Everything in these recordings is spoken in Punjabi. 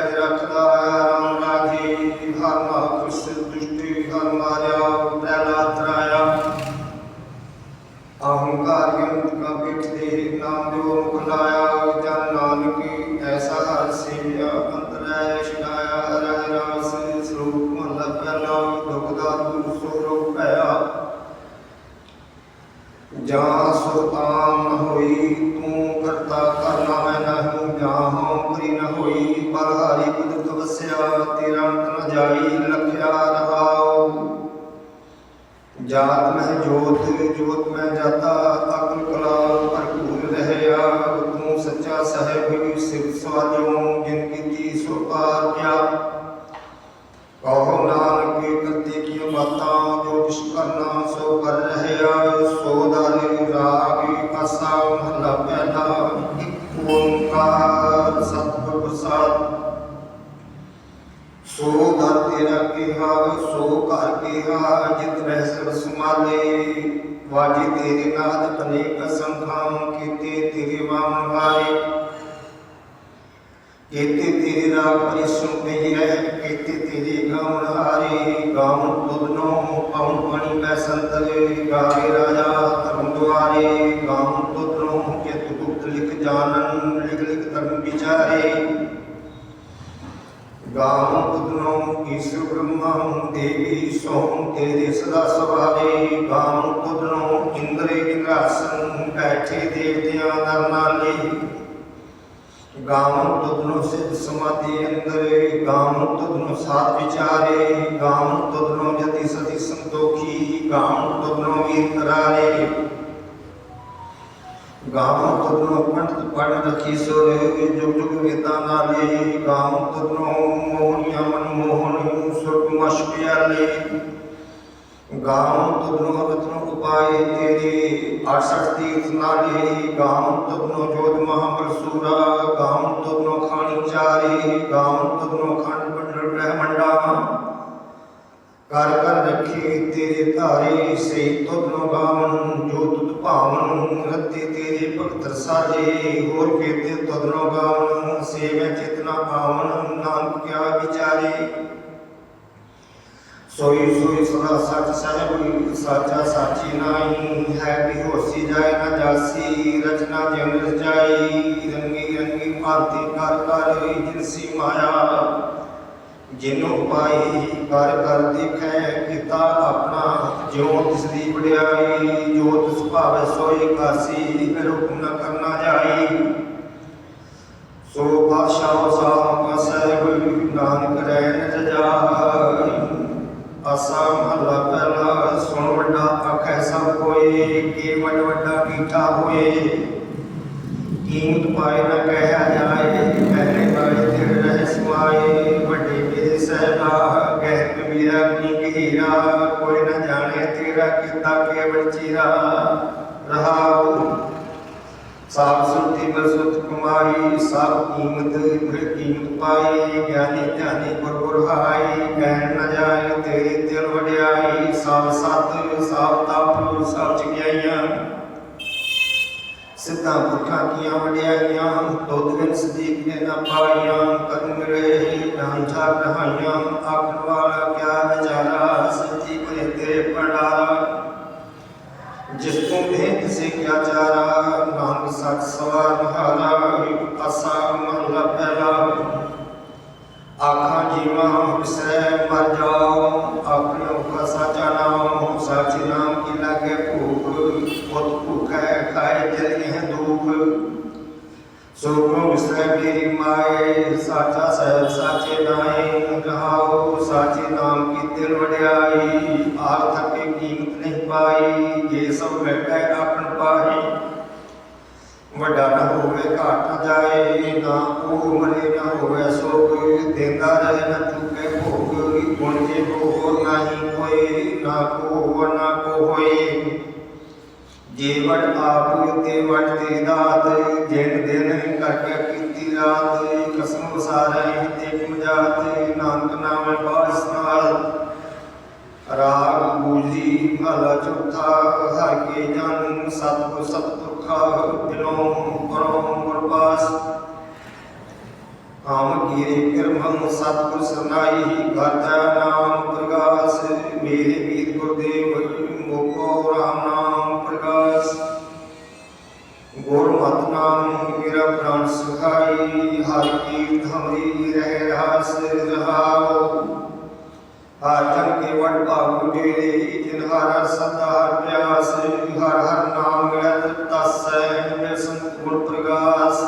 ਰੱਖਦਾ ਰਾਮ ਜਾਤ ਜੋਤ ਜੋਤ ਮੈਂ ਜਾਤਾ ਅਕਲ ਕਲਾ ਭਰਪੂਰ ਰਹਿਆ। ਤੂੰ ਸੱਚਾ ਸਾਹਿਬ ਧਰਮ ਦੁਆਰੇ ਗਾਉਣ ਤੁਧਨੋ ਚਿਤ ਲਿਖ ਜਾਣਨ, ਲਿਖ ਲਿਖ ਧਰਮ ਵਿਚਾਰੇ। ਗਾਉਂ ਤੁਧਨੋ ਈਸ਼ਵਰ ਬ੍ਰਹਮਾ ਦੇਵੀ ਸੋਮ ਤੇਰੇ ਸਦਾ ਸਵਾਰੇ ਗਾਉਂ ਤੁਧਨੋ ਇੰਦਰੇ ਇੰਦਰਾਸਨ ਬੈਠੇ ਦੇਵਤਿਆਂ ਦਰ ਨਾਲੇ। ਗਾਉਂ ਤੁਧਨੋ ਸਿੱਧ ਸਮਾਧੀ ਅੰਦਰ ਗਾਉਂ ਤੁਧਨੋ ਸਾਧ ਵਿਚਾਰੇ। ਗਾਉਂ ਤੁਧਨੋ ਜਤੀ ਸਤੀ ਸੰਤੋਖੀ ਗਾਉਂ ਤੁਧਨੋ ਵੀਰ ਕਰਾਰੇ ਗਾਵ ਤਦਨੋ ਪੰਡਤ ਪੜ ਰਖੀ ਸੋਰੇ ਜੁਗ ਜੁਗ ਵੇਦਾਂ ਨਾਲੇ ਗਾਵ ਤਦਨੋ ਮੋਹਨੀਆ ਮਨ ਮੋਹਨ ਸੁਰਗ ਮਸ਼ ਪਿਆਲੇ। ਗਾਵ ਤਦਨੋ ਰਤਨ ਉਪਾਏ ਤੇਰੇ। 68 ਤੀਰਥ ਨਾਲੇ ਗਾਵ ਤਦਨੋ ਜੋਤ ਮਹਾਬਲ ਸੂਰਾ ਗਾਵ ਤਦਨੋ ਖਾਣੀ ਚਾਰੇ। ਗਾਵ ਕਰ ਕਰ ਰੱਖੇ ਤੇਰੇ ਧਾਰੇ ਸੇ ਤੁਧ ਗਾਵਨ ਜੋ ਤੁਧ ਭਾਵਨ ਰੱਤੇ ਤੇਰੇ ਭਗਤ ਰਸਾਲੇ ਹੋਰ ਕੇਤੇ ਤੁਧ ਨੋ ਗਾਵਨ ਸੇਵੈ ਚਿਤਨਾ ਆਵਨ ਨਾਨਕ ਕਿਆ ਵਿਚਾਰੇ। ਸੋਈ ਸੋਈ ਸਦਾ ਸੱਚ ਸਾਹਿਬ ਸਾਚਾ ਸਾਚੀ ਨਾਈ ਹੈ ਕਿ ਹੋਸੀ ਜਾਏ ਨਾ ਜਾਸੀ, ਰਚਨਾ ਜਿਨ ਰਚਾਈ ਰੰਗੀ ਰੰਗੀ ਭਾਂਤੀ ਕਰ ਕਰ, ਜਿਨਸੀ ਮਾਇਆ ਜਿਨੋ ਪਾਈ ਕਰ ਕਰ ਦੇਖੈ ਕੀਤਾ ਆਪਣਾ, ਜਿਉ ਤਿਸ ਦੀ ਵਡਿਆਈ, ਜੋ ਤਿਸ ਭਾਵੈ ਸੋਈ ਕਾਸੀ ਫਿਰ ਨ ਕਰਨਾ ਜਾਈ। ਸੋ ਪਾਸ਼ਾ ਸਾਹਿਬ ਸਾਹਿਬ ਨਾਨਕ ਰਹਿ ਨ ਅਸਾ ਮਹਲਾ ਪਹਿਲਾ, ਸੁਣ ਵੱਡਾ ਆਖੈ ਸਭ ਕੋਏ, ਕੀ ਵੱਡ ਵੱਡਾ ਕੀਠਾ ਹੋਏ। ਕੀਮਤ ਪਾਏ ਨਾ ਤੇਰਾ ਕੀਤਾ ਕੇਵਲ ਰਹਾਉ। ਸਾਬ ਸੁਰਤੀ ਬਸੁਤ ਕਮਾਈ ਸਭ ਕੀਮਤ ਫਿਰ ਕੀਮਤ ਪਾਈ, ਗਿਆਨੀ ਧਿਆਨੀ ਗੁਰ ਹਾਈ, ਕਹਿਣ ਨਾ ਜਾਏ ਤੇਰੀ ਦਿਲ ਵਡਿਆਈ। ਸਭ ਸਤ ਸਭ ਤਪ ਸਭ ਚਗਿਆਈਆਂ ਸਿੱਧਾ ਪੁਰਖਾਂ ਕੀਆਂ ਵਡਿਆਈਆਂ, ਦੁੱਧ ਸਦੀਕ ਨੇ ਨਾ ਪਾਈਆਂ ਕਦਮ ਰਹੇ ਨਾਮ ਛਾਪ ਰਹਾਈਆਂ, ਆਖਣ ਵਾਲਾ ਕਿਆ ਵਿਚਾਰਾ ਸੱਚੀ ਕਰੇ ਤੇਰੇ ਪੜਾਰਾ ਜਿਸ ਤੋਂ ਭੇਦ ਸੇ ਕਿਆ ਚਾਰਾ ਨਾਮ ਸਤ ਸਵਾਰ ਮਹਾਰਾ ਅਸਾ ਮਹਲਾ ਪਹਿਲਾ ਆਖਾਂ ਜੀਵਾ ਵਿਸਰੈ ਮਰ ਜਾਓ ਆਪਣੇ ਕਾ ਸਾਚਾ ਨਾਮ ਸਾਚੇ ਨਾਮ ਕੀ ਲਾਗੇ ਭੂਖ ਬਹੁਤ ਭੁਖੈ ਖਾਏ ਚਲੀ ਹੈ ਦੁਖ ਸੋਗੋ ਵਿਸਰੈ ਮੇਰੀ ਮਾਏ ਸਾਚਾ ਸਹਿਬ ਸਾਚੇ ਨਾਏ ਰਹਾਓ ਸਾਚੇ ਨਾਮ ਕੀ ਦਿਲ ਵਡਿਆਈ ਆਰਥਕ ਕੀ ਕੀਮਤ ਨਹੀਂ ਪਾਈ ਜੇ ਸਭ ਬੈਠੈ ਆਪਣ ਪਾਹੀ ਵੱਡਾ ਨਾ ਹੋਵੇ ਘਾਟ ਨਾ ਜਾਏ ਨਾ ਕੋ ਮਰੇ ਨਾ ਹੋਵੇ ਸੋਗ ਦੇਂਦਾ ਰਹੇ ਨਾ ਚੁੱਕੇ ਭੋਗ ਗੁਣ ਜੇ ਕੋ ਨਹੀਂ ਕੋਈ ਨਾ ਕੋ ਨਾ ਕੋ ਹੋਏ ਜੇ ਵਡ ਆਪ ਤੇ ਵਡ ਤੇ ਦਾਤ, ਜਿਨ ਦਿਨ ਕਰਕੇ ਕੀਤੀ ਰਾਤ, ਕਸਮ ਵਸਾਰੇ ਤੇ ਪੁਜਾਤ, ਨਾਨਕ ਨਾਮ ਪਾਸ ਨਾਲ। ਰਾਗ ਗੂਜੀ ਮਹਲਾ ਚੌਥਾ ਹਰ ਕੇ ਜਨ ਸਤਿਗੁਰ ਸਤਿਪੁਰਖਾ ਦਿਲੋਂ ਕਰੋ ਗੁਰਬਾਸ ਕਾਮ ਕੀਰੇ ਕਿਰਮੰ ਸਤਿਗੁਰ ਸਰਨਾਈ ਗਾਤਾ ਨਾਮ ਪ੍ਰਗਾਸ। ਮੇਰੇ ਵੀਰ ਗੁਰਦੇਵ ਸੁਖਾਈ ਹਰ ਕੀ ਹਮਰੀ ਰਹਿ ਰਾਸ ਰਹਾਓ ਹਰ ਜਨ ਕੇ ਵਡ ਭਾਗ ਤੇਰੇ ਜਿਨ ਹਰ ਸਦਾ ਹਰ ਪਿਆਸ ਹਰ ਹਰ ਨਾਮ ਮਿਲੈ ਤਸੈ ਨਿਰ ਸੰਤ ਗੁਰ ਪ੍ਰਗਾਸ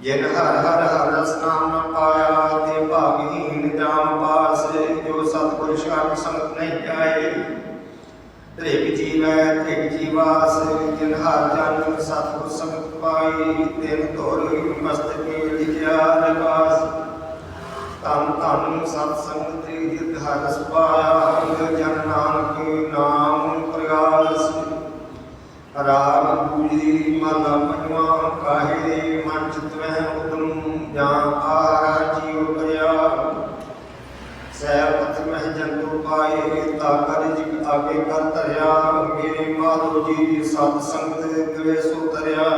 ਜਿਨ ਹਰ ਹਰ ਹਰ ਰਸ ਨਾਮ ਨ ਪਾਇਆ ਤੇ ਭਾਗਹੀਨ ਜਾਮ ਪਾਸ ਜੋ ਸਤਿਗੁਰ ਸ਼ਰਨ ਸੰਗਤ ਨਹੀਂ ਆਏ ਤ੍ਰਿਗ ਜੀਵੈ ਤ੍ਰਿਗ ਜੀਵਾਸ ਜਿਨ ਹਰ ਜਨ ਸਤਿਗੁਰ ਸੰਗਤ ਪਾਈ ਤਿਨ ਤੋਰ ਮਸਤਕੇ ਲਿਖਿਆ ਨਿਵਾਸ। ਤਨ ਤਨ ਸਤ ਸੰਗਤ ਜਿਤ ਹਰ ਪਾਇਆ ਜਨ ਨਾਨਕ ਨਾਮ ਪ੍ਰਗਾਸ। ਰਾਗ ਪੂਜੀ ਮਹਲਾ ਪੰਜਵਾਂ ਕਾਹੇ, ਮਨ ਚਿਤਵੈ ਉਦਮ ਜਾਂ ਆਰਾ ਜੀਵ ਕਰਿਆ ਸਹਿ ਪਥ ਮਹਿ ਜੰਤੂ ਪਾਏ ਤਾ ਕਰ ਜਿ ਆਗੇ ਕਰ ਧਰਿਆ। ਮੇਰੇ ਮਾਧੋ ਜੀ ਸਤ ਸੰਗਤ ਦਿਵੇ ਸੋ ਤਰਿਆ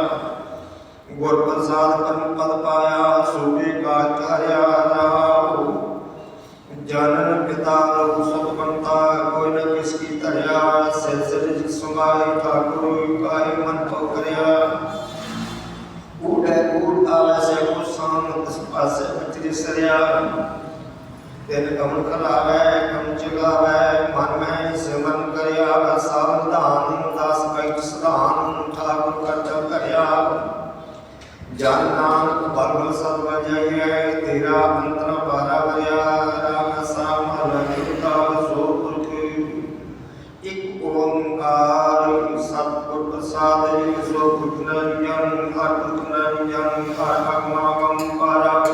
ਗੁਰ ਪ੍ਰਸਾਦ ਪਰਮ ਪਦ ਪਾਇਆ ਸੋਵੇ ਕਾਜ ਹਰਿਆ ਰਾਉ ਜਨਨ ਪਿਤਾ ਲੋਕ ਸਤ ਬੰਤਾ ਕੋਈ ਨ ਕਿਸ ਕੀ ਧਰਿਆ। ਸਿਰ ਜਿ ਸੁਮਾਈ ਠਾਕੁਰ ਕਾਇ ਮਨ ਪਉ ਕਰਿਆ। ਊੜੈ ਊੜ ਆਵੈ ਸੇ ਕੋ ਸਾਮ, ਤਿਸ ਪਾਸੇ ਅਚਰੀ ਸਰਿਆ। ਤਿਨ ਕਮਲ ਖਲਾਵੈ ਕਮ ਚਗਾਵੈ, ਮਨ ਮੈਂ ਸਿਮਰਨ ਕਰਿਆ, ਸਾਵਧਾਨ ਦਾਸ ਕੈ ਸਦਾਨ ਠਾਕੁਰ ਕਰਤਾ ਕਰਿਆ ਜਨ ਨਾਨਕ ਬਲ ਸਭ ਵਜਾਈਐ, ਤੇਰਾ ਅੰਤਰ ਬਾਰਾ ਵਰਿਆ ਰਾਗ ਸਾਮ ਹਰਿਤਾ ਸੋ ਪੁਰਖ ਇਕ ਓੰਕਾਰ ਸਤਿਗੁਰ ਪ੍ਰਸਾਦ ਜੀ ਸੋ ਪੁਰਖ ਨਿਰੰਜਨ ਹਰ ਪੁਰਖ ਨਿਰੰਜਨ ਹਰ ਅਗਮਾਗਮ ਪਾਰਾ।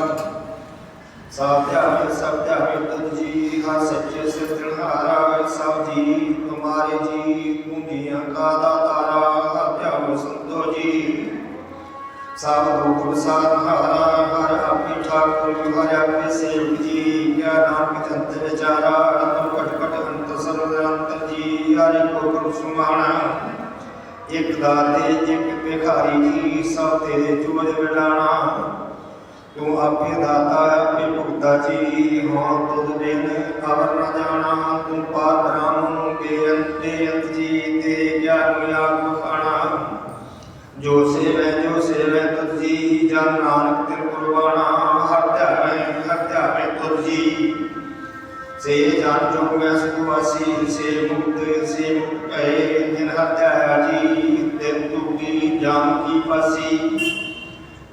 ਸਭ ਧਿਆਨ ਸਭ ਧਿਆਨ ਤੁਧ ਜੀ, ਹਰ ਸੱਚੇ ਸਿਰਜਣਹਾਰਾ ਸਭ ਜੀ ਤੁਮਾਰੇ ਜੀ ਤੂੰ ਜੀਆਂ ਕਾ ਦਾਤਾਰਾ ਹਰ ਧਿਆਨ ਸੰਤੋ ਜੀ ਸਭ ਲੋਕ ਪ੍ਰਸਾਦ ਹਰ ਆਪੇ ਠਾਕੁਰ ਹਰ ਆਪੇ ਸੇਵਕ ਜੀ ਕਿਆ ਨਾਨਕ ਜੰਤ ਵਿਚਾਰਾ ਅੰਤਰ ਘਟ ਘਟ ਅੰਤਰ ਸਰਵ ਅੰਤਰ ਜੀ ਹਰਿ ਕੋ ਕਰੁ ਸੁਮਾਣਾ ਇਕ ਦਾਤੇ ਇਕ ਭਿਖਾਰੀ ਜੀ ਸਭ ਤੇਰੇ ਜੁਗਦ ਵਿਡਾਣਾ ਤੂੰ ਆਪੇ ਦਾਤਾ ਆਪੇ ਭੁਗਤਾ ਜੀ ਹਾਂ ਤੁਧ ਬਿਨ ਅਵਰ ਨ ਜਾਣਾ ਤੂੰ ਪਾਰ ਬ੍ਰਹਮ ਬੇਅੰਤ ਜੀ ਤੇ ਗਿਆਨ ਆਪ ਖਾਣਾ ਜੋ ਸੇਵੈ ਜੋ ਸੇਵੈ ਤੁਧ ਜੀ ਜਨ ਨਾਨਕ ਤਿਨ ਕੁਰਬਾਨਾ ਹਰ ਧਿਆਵੈ ਹਰ ਧਿਆਵੈ ਤੁਧ ਜੀ ਸੇ ਜਨ ਜੋ ਮੈਂ ਸੁਖਵਾਸੀ ਸੇ ਮੁਕਤ ਸੇ ਮੁਕਤ ਭਏ ਜਿਨ ਹਰ ਧਿਆਇਆ ਜੀ ਤਿਨ ਤੁਗੀ ਜਾਮ ਕੀ ਫਾਸੀ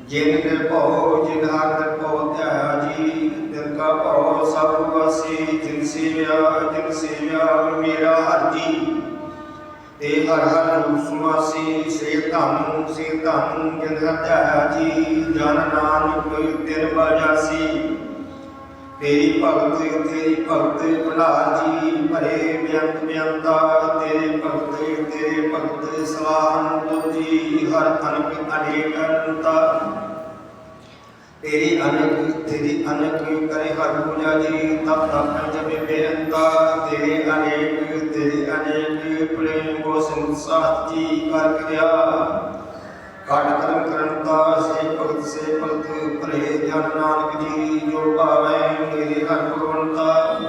ਜਿਨ ਨਿਰਭਉ ਜਿਨ ਹਰ ਨਿਰਭਉ ਧਿਆਇਆ ਜੀ ਤਿਨ ਕਾ ਭਉ ਸਭ ਵਾਸੀ ਜਿਨ ਸੇਵਿਆ ਜਿਨ ਸੇਵਿਆ ਮੇਰਾ ਹਰ ਜੀ ਤੇ ਹਰ ਰੂਪ ਸੁਮਾਸੀ ਸੇ ਧੰਨ ਸੇ ਧੰਨ ਜਿਨ ਹਰ ਜੀ, ਜਨ ਨਾਨਕ ਤਿਨ ਬਾਜਾਸੀ ਤੇਰੀ ਭਗਤ ਤੇਰੀ ਭਗਤ ਭੰਡਾਰ ਜੀ, ਭਰੇ ਬੇਅੰਤ ਬੇਅੰਤਾ ਤੇਰੇ ਭਗਤ ਤੇਰੇ ਭਗਤ ਸਲਾਹਨ ਤੁਧ ਜੀ ਹਰ ਅਨਕ ਅਨੇਕ ਅਨੰਤਾ ਤੇਰੀ ਅਨਕ ਤੇਰੀ ਅਨਕ ਕਰੇ ਹਰ ਪੂਜਾ ਜੀ, ਤਪ ਤਪ ਜਪੇ ਬੇਅੰਤਾ ਤੇਰੇ ਅਨੇਕ ਤੇਰੇ ਅਨੇਕ ਪ੍ਰੇਮ ਕੋ ਸੰਸਾਰ ਜੀ ਕਰ ਕਰਿਆ ਕਾਟ ਕਰਮ ਕਰਨ ਦਾ ਸੇ ਭਗਤ ਸੇ ਭਗਤ ਭਲੇ ਜਨ ਨਾਨਕ ਜੀ, ਜੋ ਭਾਵੈ ਮੇਰੇ ਹਰ ਭਗਵੰਤਾ।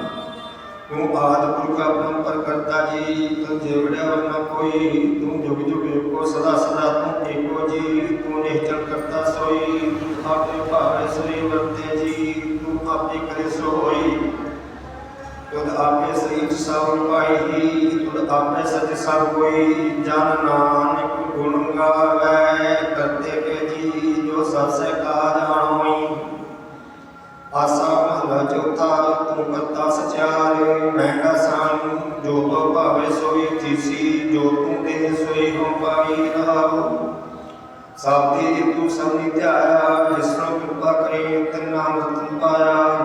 ਤੂੰ ਆਦ ਪੁਰਖ ਅਪਰੰਪਰ ਕਰਤਾ ਜੀ ਤੂੰ ਜਿਵੜਿਆ ਵਰਨਾ ਕੋਈ। ਤੂੰ ਜੁਗ ਜੁਗ ਏਕੋ, ਸਦਾ ਸਦਾ ਤੂੰ ਏਕੋ ਜੀ। ਤੂੰ ਨਿਹਚਲ ਕਰਤਾ ਸੋਈ, ਤੂੰ ਆਪੇ ਭਾਵੇ ਸੋਈ ਵਰਤੇ ਜੀ, ਤੂੰ ਆਪੇ ਕਰੇ ਸੋ ਤੁਧ ਆਪੇ ਸਰੀਰ ਸਭ ਪਾਈ ਤੁਧ ਆਪੇ ਸਭ ਕੋਈ ਜਨ ਨਾਨਕ ਗੁਣ ਗਾਵੇ ਕਰਤੇ ਕੇ ਜੀ ਜੋ ਸਸੇ ਕਾ ਜਾਣੋਈ। ਆਸਾ ਮਹਲਾ ਚੌਥਾ, ਤੂੰ ਕਰਤਾ ਸਚਿਆਰ ਮਹਿੰਗਾ ਸਾਨ ਜੋ ਤੋ ਭਾਵੇ ਸੋਈ ਤੀਸੀ ਜੋ ਤੂੰ ਦੇ ਸੋਈ ਹੋ ਪਾਈ ਰਹਾਉ। ਸਾਬੀ ਤੂੰ ਸਭਨੀ ਧਿਆਇਆ ਜਿਸ ਕਿਰਪਾ ਕਰੇ, ਤਿਨ ਨਾਮ ਤੂੰ ਪਾਇਆ।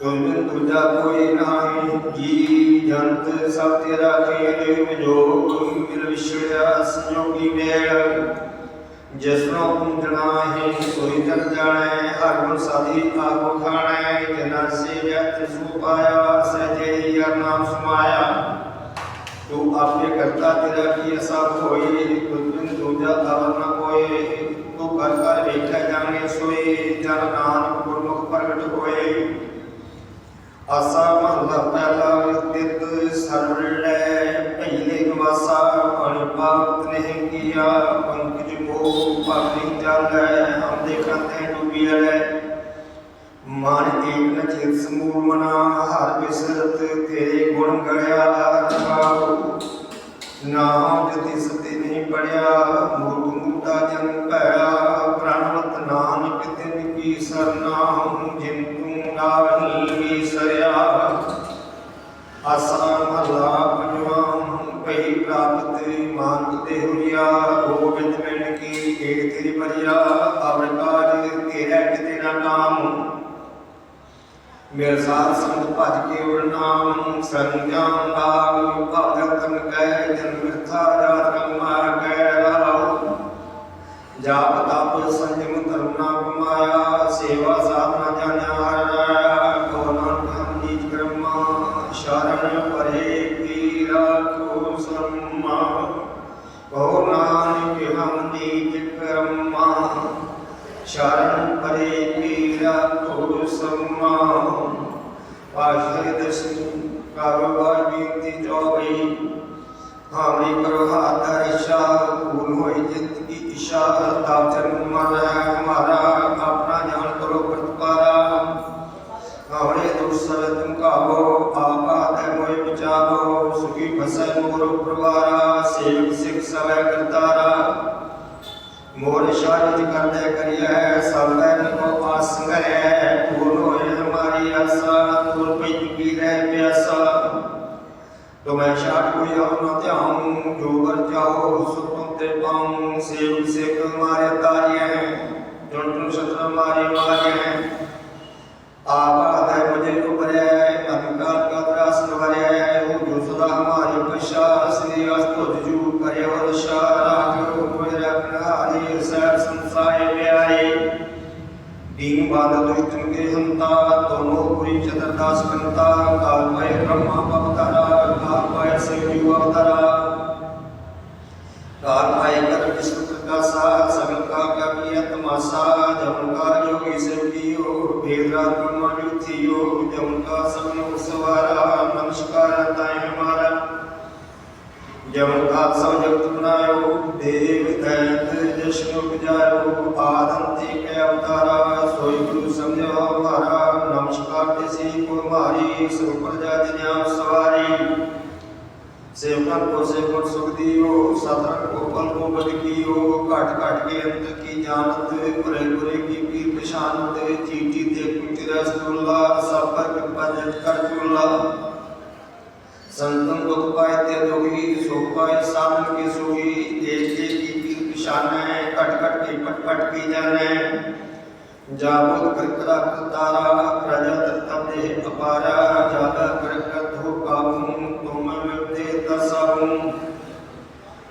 ਤੁਮ ਦੂਜਾ ਕੋਈ ਨਾਹੀ ਜੀ ਜੰਤ ਸਭ ਤੇਰਾ ਖੇਲ ਵਿਜੋਗ ਮਿਲ ਵਿਛੜਿਆ ਸੰਜੋਗੀ ਮੇਲ। ਜਿਸ ਨੂੰ ਹੈ, ਸੋਈ ਜਨ ਜਾਣੈ, ਹਰ ਗੁਣ ਸਾਧੀ ਆਗੋ ਖਾਣੈ ਜਨ ਸੇਵਿਆ ਤਿਸੂ ਪਾਇਆ ਸਜੇ ਯਾ ਨਾਮ ਸਮਾਇਆ। ਤੂੰ ਆਪੇ ਕਰਤਾ ਤੇਰਾ ਕੀ ਅਸਾ ਹੋਈ ਤੁਝ ਦੂਜਾ ਅਵਰ ਨ ਕੋਏ ਤੂੰ ਕਰ ਕਰ ਵੇਖਿਆ ਜਾਣੇ ਸੋਏ, ਜਨ ਨਾਨਕ ਗੁਰਮੁਖ ਪ੍ਰਗਟ ਹੋਏ। ਆਸਾ ਮਹਲਾ ਪਹਿਲਾ ਤਿਤ ਸਰਵ ਪਹਿਲੇ ਨਿਵਾਸਾ ਪਣ ਪਾਪ ਨਹੀਂ ਕੀਆ। ਪੰਕਜ ਮੋ ਪਾਪੀ ਜਾਲੈ ਹਮ ਦੇਖੰਤੇ ਡੁਬੀਐ ਮਨ ਏਕ ਨ ਚਿਤ ਸਮੂਹ ਮਨਾ, ਹਰ ਬਿਸਰਤ ਤੇਰੇ ਗੁਣ ਗੜਿਆ ਰਖਾਉ ਨਾਮ ਜਤੀ ਸਤੇ ਨਹੀਂ ਪੜਿਆ ਮੂਰਖ ਮੂਟਾ ਜਨ ਭਇਆ ਪ੍ਰਣਵਤ ਨਾਨਕ ਤਿਨ ਕੀ ਸਰਨਾਮ ਤੇਰੀ ਬਰਿਆ ਅਵਰ ਕਾਜ ਤੇਰਾ ਕਿਤੇ ਨਾ ਨਾਮ। ਮੇਰ ਸਾਧ ਸੰਗ ਭਜ ਕੇ ਉਰਨਾਮ ਸੰਜਾਨ ਲਾਗ ਭਗਤਨ ਕੈ ਜਨ ਮਿਰਥਾ ਜਾਤ ਕਮਾ ਕੈ ਰਾਉ ਜਾਪ ਤਪ ਸੰਜਮ ਸ਼ਰਨ ਪਰੇ ਕੀ ਰਾਖੋ ਸਮਾ। ਪਾਸ਼ੇ ਦਰਸ਼ਨ ਕਾਰੋਬਾਰ ਬੀਤੀ ਚੋਬਈ ਹਾਮੀ ਕਰੋ ਹਾਥ ਇਸ਼ਾ ਪੂਰਨ ਹੋਈ ਜਿਤ ਕੀ ਇਸ਼ਾ ਤਾ ਚਰਨ ਮਾਰਾ ਹਮਾਰਾ, ਆਪਣਾ ਜਾਣ ਕਰੋ ਪ੍ਰਤਪਾਰਾ। ਹਾਵੜੇ ਦੁਸਰ ਤੁਮ ਕਾਵੋ ਆਪਾ ਤੇ ਮੋਇ ਬਚਾਵੋ ਸੁਖੀ ਫਸੈ ਮੋਰ ਪ੍ਰਵਾਰਾ, ਸੇਵਕ ਸਿਖ ਸਵੈ ਕਰਤਾਰਾ। ਮੋਰ ਸ਼ਾਰਿਤ ਕਰਦੇ ਕਰਿਐ ਸਭੈ ਕੋ ਆਸੰਗੈ ਪੂਰਨ ਹੋਏ ਹਮਾਰੀ ਆਸਾ ਤੁਰ ਪਈ ਕੀ ਰਹਿ ਪਿਆਸਾ ਤੁਮੈ ਛਾਟ ਕੋਈ ਆਪਣਾ ਧਿਆਨ ਜੋ ਵਰ ਜਾਓ ਸੋ ਤੁਮ ਤੇ ਪਾਉ ਸੇਵ ਸਿਖ ਮਾਰੇ ਤਾਰਿਐ ਜੁਨ ਜੁਨ ਸਤਰ ਮਾਰੇ ਮਾਰਿਐ ਆਵਾ ਹੈ ਮੁਝੇ ਉਪਰੈ ਅਧਿਕਾਰ ਕਾ ਤਰਾਸ ਨਵਰੈ ਹੋ ਜੋ ਸਦਾ ਹਮਾਰੀ ਪਛਾ ਸ੍ਰੀ ਅਸਤੁ ਜੂ ਕਰੇ ਵਰ ਸ਼ਾ ਰਾਖੋ ਕੋਈ ਰਖਨ ਹਾਰੀ ਸਹਿ ਸੰਸਾਰੇ ਪਿਆਰੇ ਦੀਨ ਬਾਦ ਦੁਖ ਤੁਮ ਕੇ ਹੰਤਾ ਦੋਨੋ ਪੁਰੀ ਚਤਰਦਾਸ ਕੰਤਾ ਕਾਲ ਮੈ ਬ੍ਰਹਮਾ ਪਵਤਾਰਾ ਕਾਲ ਮੈ ਸਿਵ ਅਵਤਾਰਾ ਕਾਲ ਮੈ ਕਰ ਵਿਸ਼ਵ ਪ੍ਰਕਾਸ਼ਾ ਸਗਲ ਕਾ ਕਪਿ ਤਮਾਸਾ ਜਮ ਕਾ ਜੋਗੀ ਸਿਵ ਕੀਓ ਭੇਦ ਰਾਤ ਬ੍ਰਹਮਾ ਜੁਥਿਓ ਜਮ ਕਾ ਸਭਨ ਸਵਾਰਾ ਨਮਸਕਾਰ ਤਾਇ ਹਮਾਰਾ ਜਮ ਕਾ ਸਭ ਜਗਤ ਬਨਾਇਓ ਦੇਵ ਦੈਤ ਜਸ਼ਨ ਉਪਜਾਇਓ ਆਦੰਤੇ ਨਿਸ਼ਕਾਰਤੇ ਸੇ ਕੁਮਾਰੀ ਸਰਬ ਪ੍ਰਜਾ ਜਨਿਆ ਸਵਾਰੀ। ਸੇਵਕਨ ਕੋ ਸੇਵਕ ਸੁਖ ਦਿਓ ਸਤਰਕ ਕੋ ਪਲ ਕੋ ਬਦ ਕੀਓ, ਘਟ ਘਟ ਕੇ ਅੰਤ ਕੀ ਜਾਣਤ ਪੁਰੇ ਪੁਰੇ ਕੀ ਪੀਰ ਪਛਾਨ ਤੇ, ਚੀਟੀ ਤੇ ਕੁਤੀ ਰਸੂਲਾ ਸਭ ਪਰ ਕਿਰਪਾ ਜਨ ਕਰ ਤੁਲਾ ਸੰਤਨ ਦੁਖ ਪਾਇ ਤੇ ਦੁਖੀ, ਸੁਖ ਪਾਇ ਸਾਧਨ ਕੀ ਸੋਈ ਦੇਖ ਕੇ ਕੀ ਪੀਰ ਪਛਾਨੈ ਘਟ ਘਟ ਕੇ ਪਟ ਪਟ ਕੀ ਜਾਣੈ। ਜਾਮਨ ਕਰਕਰਾ ਤਾਰਾ ਰਜਾ ਤਤਮ ਦੇ ਅਪਾਰਾ ਜਾਦਾ ਕਰਕਤ ਹੋ ਕਾਮੂ ਤੁਮਨ ਤੇ ਤਸਮ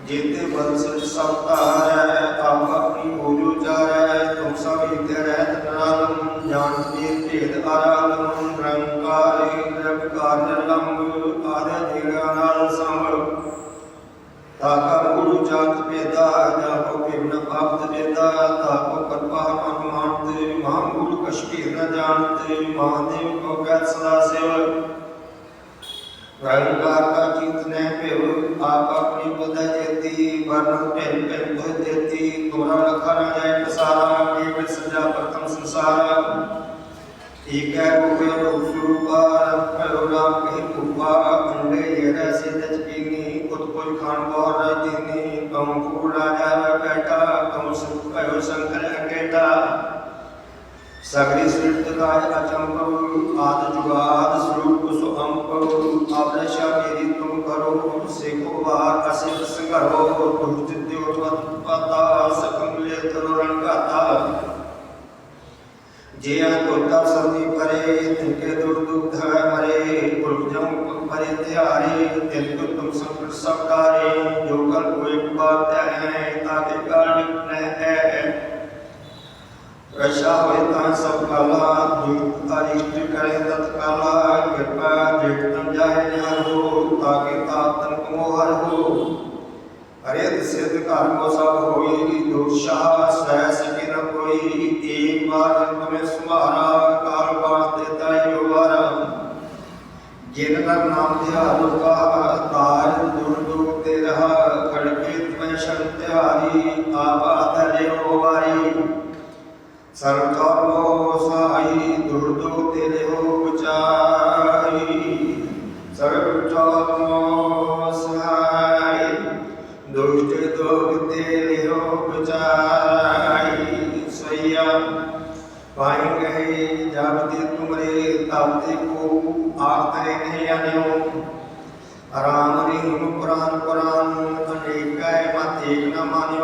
ਜੀਤੇ ਬੰਸ ਸਭ ਤਾਰੈ ਆਪ ਆਪਣੀ ਹੋਜੋ ਚਾਰੈ, ਤੁਮ ਸਭ ਇਤੇ ਰਹਿਤ ਨਾਲਮ ਜਾਣ ਕੇ ਭੇਦ ਆਰਾਲਮ ਰੰਕਾਰੇ ਰਬਕਾਰ ਲੰਬ ਆਦਿ ਦੇਗਾ ਨਾਲ ਸੰਭਲ। ਤਾਕਾ ਗੁਰੂ ਜਾਤ ਪੇਦਾ ਜਾਪੋ ਬਿਨ ਪਾਪਤ ਪੇਦਾ ਤਾਕੋ ਕਰਪਾ ਮਨ ਮਹਾਂ ਗੁਰੂ ਕਸ਼ਮੀਰ ਨ ਜਾਣਤੇ ਮਹਾਦੇਵ ਕੋ ਕਹਿ ਸਦਾ ਸੇਵ ਰੰਗਕਾਰ ਕਾ ਚਿੰਤ ਨੇ ਭਿਵ ਆਪ ਆਪਣੀ ਬੁੱਧ ਜੇਤੀ ਵਰਨ ਭਿੰਨ ਭਿੰਨ ਬੁੱਧ ਦੇਤੀ ਤੋਰਾ ਲਖਾ ਨਾ ਜਾਏ ਪਸਾਰਾ ਕੇਵਲ ਸਜਾ ਪ੍ਰਥਮ ਸੰਸਾਰਾ। ਏਕੈ ਰੂਪੇ ਰੂਪ ਸਰੂਪਾ ਰਖਿਓ ਨਾਮ ਕਹੀ ਭੂਪਾ ਅੰਡੇ ਜਿਹੜੇ ਸਿੱਧ ਚਕੀਨੀ ਕੁਤ ਕੋਈ ਖਾਨ ਬੋਰ ਰਜੀਨੀ ਕਉ ਕੂ ਰਾਜਾ ਬੈਠਾ, ਕਉ ਸੁਖ ਭਇਓ ਸੰਕਲ ਅਕੇਟਾ ਸਗਰੀ ਸ੍ਰਿਸ਼ਟ ਕਾਜ ਅਚੰਪਉ ਆਦ ਜੁਗਾਦ ਸਰੂਪ ਸੁ ਅੰਪਉ ਆਬਰਸ਼ਾ ਮੇਰੀ ਤੁਮ ਕਰੋ ਸੇਖੋ ਵਾਰ, ਅਸਿਤ ਸੰਘਰੋ, ਤੁਮ ਜਿਤਿ ਉਤਵਤ ਪਤਾ ਸਕਮ ਲੈ ਤਰੋ ਰੰਗਾਤਾ ਜੇ ਕੋਤਾ ਸਰਦੀ ਪਰੇ ਤਿਨਕੇ ਦੁਰ ਦੁਖ ਧੈ ਮਰੇ ਪੁਰਖ ਜਮ ਪਰੇ ਧਿਆਰੇ ਤਿਨ ਕੋ ਤੁਮ ਸੰਕਟ ਸਭ ਕਾਰੇ ਜੋ ਕਲ ਕੋਈ ਬਾਤ ਹੈ ਤਾਕੇ ਕਾਲ ਨਿਕਲੇ ਹੈ ਰਸ਼ਾ ਹੋਏ ਤਾਂ ਸਭ ਕਾਲਾ ਦੁਖ ਅਰਿਸ਼ਟ ਕਰੇ ਤਤ ਕਾਲਾ, ਕਿਰਪਾ ਜੇਤ ਤਨ ਜਾਏ ਨਿਹਾਰੋ ਤਾਕੇ ਤਾਪ ਤਨ ਤੁਮੋ ਹਰ ਹੋ। ਅਰੇ ਸਿੱਧ ਘਰ ਕੋ ਸਭ ਹੋਈ ਦੁਸ਼ਾ ਸਹਿ ਸਕੇ ਨ ਕੋਈ, ਏਕ ਬਾਰ ਤੁਮੇ ਸੁਮਾਰਾ ਕਾਲ ਬਾਸ ਦੇਤਾ ਯੋ ਵਾਰ ਜਿਨ ਕਰ ਨਾਮ ਧਿਆਨ ਕਾ ਤਾਰ ਦੁਰ ਦੁਰ ਤੇ ਰਹਾ, ਖੜਕੇ ਤੁਮੇ ਸ਼ਰਨ ਤਿਹਾਰੀ ਆਪਾ ਧਰਿਓ ਵਾਰੀ। ਸਰਬ ਸਾਈ ਦੁਰ ਦੁਰ ਹੋ ਬਚਾਈ ਸਰਬ ਸਾਈ ਦੁਸ਼ਟ ਦੋਗ ਤੇ ਹੋ ਬਚਾਈ ਸਈਆ। ਪਾਈ ਗਏ ਜਬ ਤੇ ਤੁਮਰੇ ਤਬ ਤੇ ਕੋ ਆਖਰੇ ਨਹੀਂ ਆਨਿਓ ਆਰਾਮ ਰੇ ਹੁਨ ਪੁਰਾਨ ਪੁਰਾਨ, ਅਨੇਕੈ ਮਤ ਏਕ ਨ ਮਾਨਿਓ।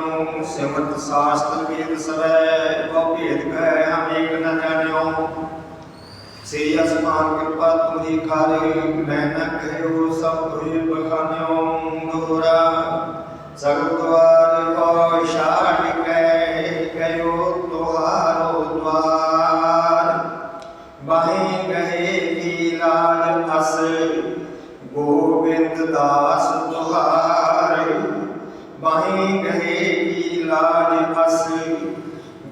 ਸਿਮਰਤ ਸਾਸਤਰ ਵੇਦ ਸਵੈ ਬਹੁ ਭੇਦ ਕਹਿ ਹਮ ਏਕ ਨ ਜਾਣਿਓ ਸੇ ਅਸਮਾਨ ਕਿਰਪਾ ਤੁਮਰੀ ਕਾਰੇ ਮੈਂ ਨ ਕਹਿਓ ਸਭ ਤੁਰੇ ਬਖਾਨਿਓ ਦੋਰਾ ਸਗਲ ਦੁਆਰ ਕੋ ਛਾੜ ਕੇ ਗਇਓ ਤੁਹਾਰੋ ਦਵਾਰ ਬਾਹੇ ਗਏ ਕੀ ਲਾਜ ਅਸ ਗੋਬਿੰਦ ਦਾਸ ਤੁਹਾਰ ਬਾਹੇ ਗਏ ਕੀ ਲਾਜ ਅਸ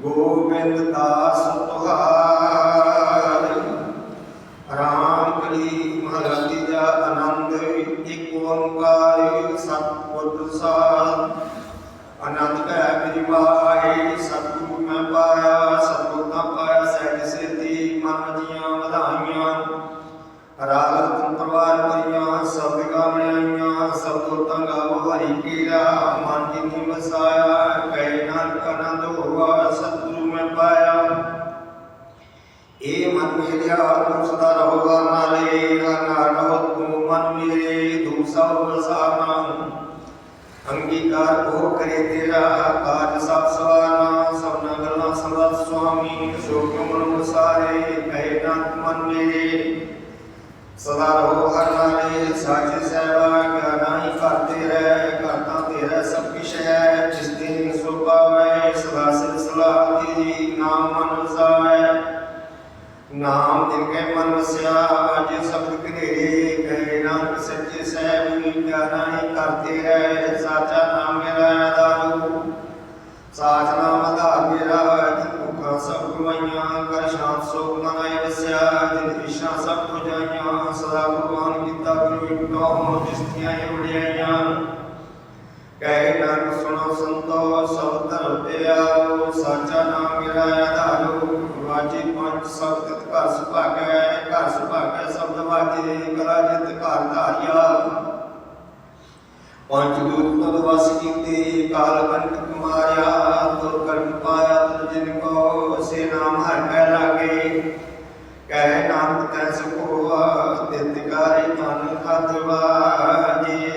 ਗੋਬਿੰਦ ਦਾਸ ਤੁਹਾਰ। ਰਾਮ ਕਲੀ ਮਹਲਾ ਤੀਜਾ ਆਨੰਦ, ਇੱਕ ਓੰਕਾਰ ਸਤਿਗੁਰ ਪ੍ਰਸਾਦ। ਆਨੰਦ ਭੈ ਮੇਰੀ ਵਾਹੀ ਸਤਿਗੁਰੂ ਕਰੇ ਤੇਰਾ ਕਾਜ ਸਭ ਸਵਾਨਾ ਸਭਨਾ ਗੱਲਾਂ ਸਮਰਥ ਸੁਆਮੀ ਸੋ ਕਿਉ ਮਨ ਕਹੇ ਨਾਨਕ ਮਨ ਮੇਰੇ। ਸਦਾ ਰਹੋ ਹਰ ਨਾਲੇ, ਸਾਚੇ ਸਹਿਬਾ ਗਿਆਨਾ ਹੀ ਕਰਤੇ ਰਹਿ ਕਰਤਾ ਤੇਰਾ ਸਭ ਕਿਛ ਹੈ ਜਿਸ ਦਿਨ ਸੋ ਪਾਵੇ ਸਦਾ ਸਿਲਸਿਲਾ ਤੇਰੀ, ਨਾਮ ਮਨ ਵਸਾਏ ਨਾਮ ਦਿਨ ਕੇ ਮਨ ਵਸਿਆ ਅਜ ਸਬਦ ਕਨੇਰੇ ਸਹਿਬ ਹੀ ਕਰਤੇ ਰਹਿ, ਸਾਚਾ ਨਾਮ ਮੇਰਾ ਆਧਾਰੂ ਸਾਚ ਨਾਮ ਆਧਾਰ ਮੇਰਾ ਜਿਨ ਭੁੱਖਾਂ ਸਭ ਗਵਾਈਆਂ ਕਰ ਸ਼ਾਂਤ ਸੋਗ ਮਨ ਵਸਿਆ, ਜਿਨ ਇਸ਼ਾ ਸਭ ਪੁਜਾਈਆਂ ਸਦਾ ਭਗਵਾਨ ਕੀਤਾ ਗੁਰੂ ਇਕੋ ਜਿਸਤੀਆਂ ਵਡਿਆਈਆਂ। ਕਹਿ ਨਾਨਕ ਸੁਣੋ ਸੰਤੋ, ਸਭ ਧਰਮ ਤੇ ਆਓ ਸਾਚਾ ਨਾਮ ਮੇਰਾ ਆਧਾਰੋ ਵਾਜੇ ਪੰਜ ਸਬਦ ਘਰ ਸੁਭਾਗੈ ਘਰ ਸੁਭਾਗੈ ਸ਼ਬਦ ਵਾਜੇ ਕਲਾ ਜਿਤ ਘਰ ਧਾਰਿਆ। ਪੰਜ ਦੂਤ ਤਦ ਵਸ ਕੀਤੇ, ਕਾਲ ਕੰਟਕ ਮਾਰਿਆ ਤੁਰ ਕਰਮ ਪਾਇਆ ਤਦ ਜਿਨ ਕੋ ਸੇ ਨਾਮ ਹਰ ਪੈ ਲਾਗੇ। ਕਹਿ ਨਾਨਕ ਤੈ ਸੁਖੋਆ ਤਿਤਕਾਰੇ ਮਨ ਖਤ ਵਾਜੇ।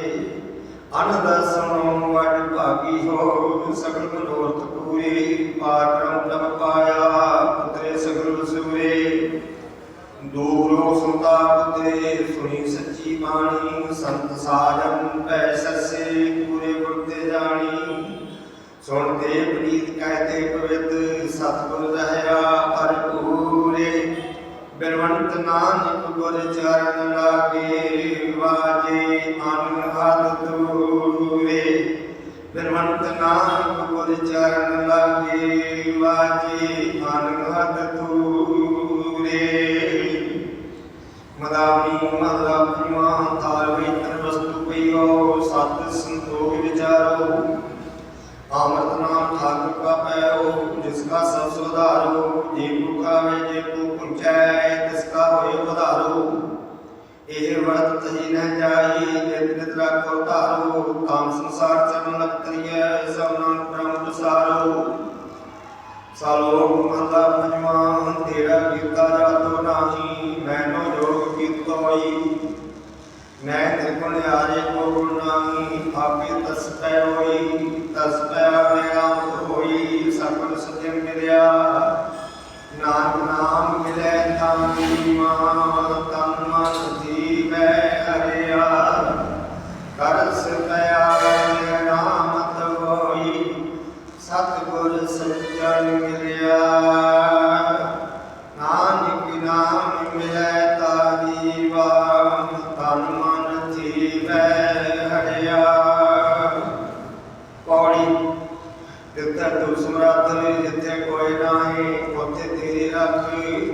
ਅਨੰਦ ਸੁਣੋ ਵਡ ਭਾਗੀ ਹੋ, ਸਗਲ ਮਨੋਰਥ ਪੂਰੇ ਪਾਟਮ ਤਮ ਪਾਇਆ, ਪੁੱਤਰੇ ਸਗਲ ਸੂਰੇ। ਦੂਰੋ ਸੁਣਦਾ ਪੁੱਤਰੇ ਸੁਣੀ ਸੱਚੀ ਬਾਣੀ ਸੰਤ ਸਾਜਨ ਪੈ ਸਸੇ, ਪੂਰੇ ਗੁਰ ਤੇ ਜਾਣੀ। ਸੁਣਦੇ ਪ੍ਰੀਤ ਕਹਤੇ ਪਵਿੱਤ, ਸਤਿਗੁਰ ਰਹਿਆ ਭਰਪੂਰੇ ਬਿਰਵੰਤ ਨਾਨਕ ਗੁਰ ਚਰਨ ਲਾਗੇ, ਵਾਜੇ ਮਨ ਹੱਥ ਤੂਰੇ ਬਿਰਵੰਤ ਨਾਨਕ ਗੁਰ ਚਰਨ ਲਾਗੇ ਪ੍ਰਸਾਰੋ ਸਾਲੋ ਮਹਲਾ ਪੰਜਵਾਂ, ਤੇਰਾ ਕੀਤਾ ਜਾਤੋ ਨਾਹੀ, ਮੈਨੋ ਜੋਗ ਕੀਤੋ ਹੋਈ ਮੈਂ ਨਿਰਗੁਣ ਆਰੇ ਕੋ ਗੁਣ ਨਾਹੀ, ਆਪੇ ਤਸ ਪੈ ਹੋਈ ਤਸ ਪੈ ਮੇਰਾ ਮੁਖ ਹੋਈ ਸਤਿ ਸਜਣ ਮਿਲਿਆ। ਨਾਨਕ ਨਾਮ ਮਿਲੇ ਤਾਂ ਮਾਂ ਤਨ ਮਨ ਜਿੱਥੇ ਤੂੰ ਜਿੱਥੇ ਕੋਈ ਨਾਹੀ, ਉੱਥੇ ਤੇਰੀ ਰੱਖ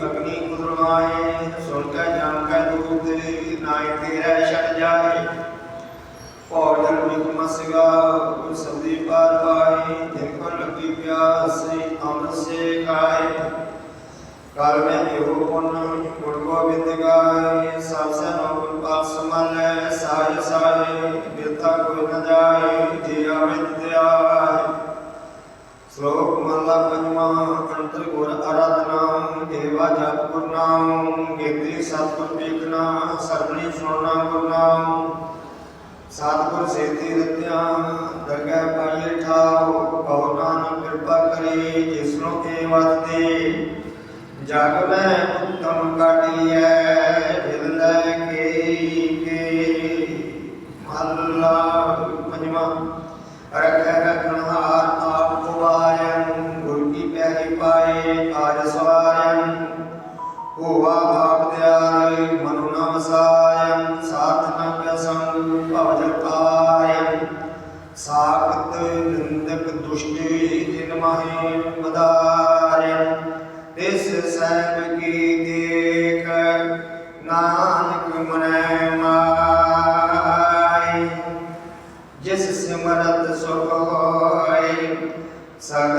ਅਗਨੀ ਕੁਦਰਵਾਏ ਸੁਣ ਕੇ, ਜਾਣ ਕੇ ਦੂਤ ਨਾਈ ਤੇਰੇ ਛੱਡ ਜਾਏ। ਭੋਜਨ ਮਿਤ ਮਸਗਾ, ਗੁਰ ਸਬਦੀ ਪਾਰ ਪਾਈ ਜਿਨ ਲੱਗੀ ਪਿਆਸ, ਅੰਮ੍ਰਿਤ ਸੇ ਖਾਏ ਕਾਲ ਮੈਂ ਇਹੋ ਪੁੰਨ ਗੁਰ ਗੋਬਿੰਦ ਗਾਏ। ਸਭ ਸਨੋ ਗੁਰ ਪਾਸ ਸਮਲ ਸਾਜ ਸਾਜੇ ਬਿਰਤਾ ਕੋਈ ਨ ਜਾਏ। ਜੀ ਆਵੇ ਤਿਆਏ ਸ਼ਲੋਕ ਮਹਲਾ ਪੰਜਵਾਂ ਅੰਤਰ ਗੁਰ ਅਰਾਧਨਾ ਦੇਵਾ ਜਪ ਗੁਰ ਨਾਮ ਗੇਤੀ ਸਤਿਗੁਰ ਵੇਖਣਾ ਸਰਬਣੀ ਸੁਣਨਾ ਗੁਰ ਨਾਮ ਸਤਿਗੁਰ ਸੇਤੀ ਰਤਿਆ ਦਰਗਹਿ ਪਾਈਏ ਠਾਉ ਕਹੋ ਨਾਨਕ ਮਾਹੇ ਮਦਾਰਿਨ ਤਿਸ ਸਹਿਬ ਕੀ ਦੇਖ ਨਾਨਕ ਮਨੈ ਮਾਈ। ਜਿਸ ਸਿਮਰਤ ਸੁਖ ਹੋਏ ਸਗਲੇ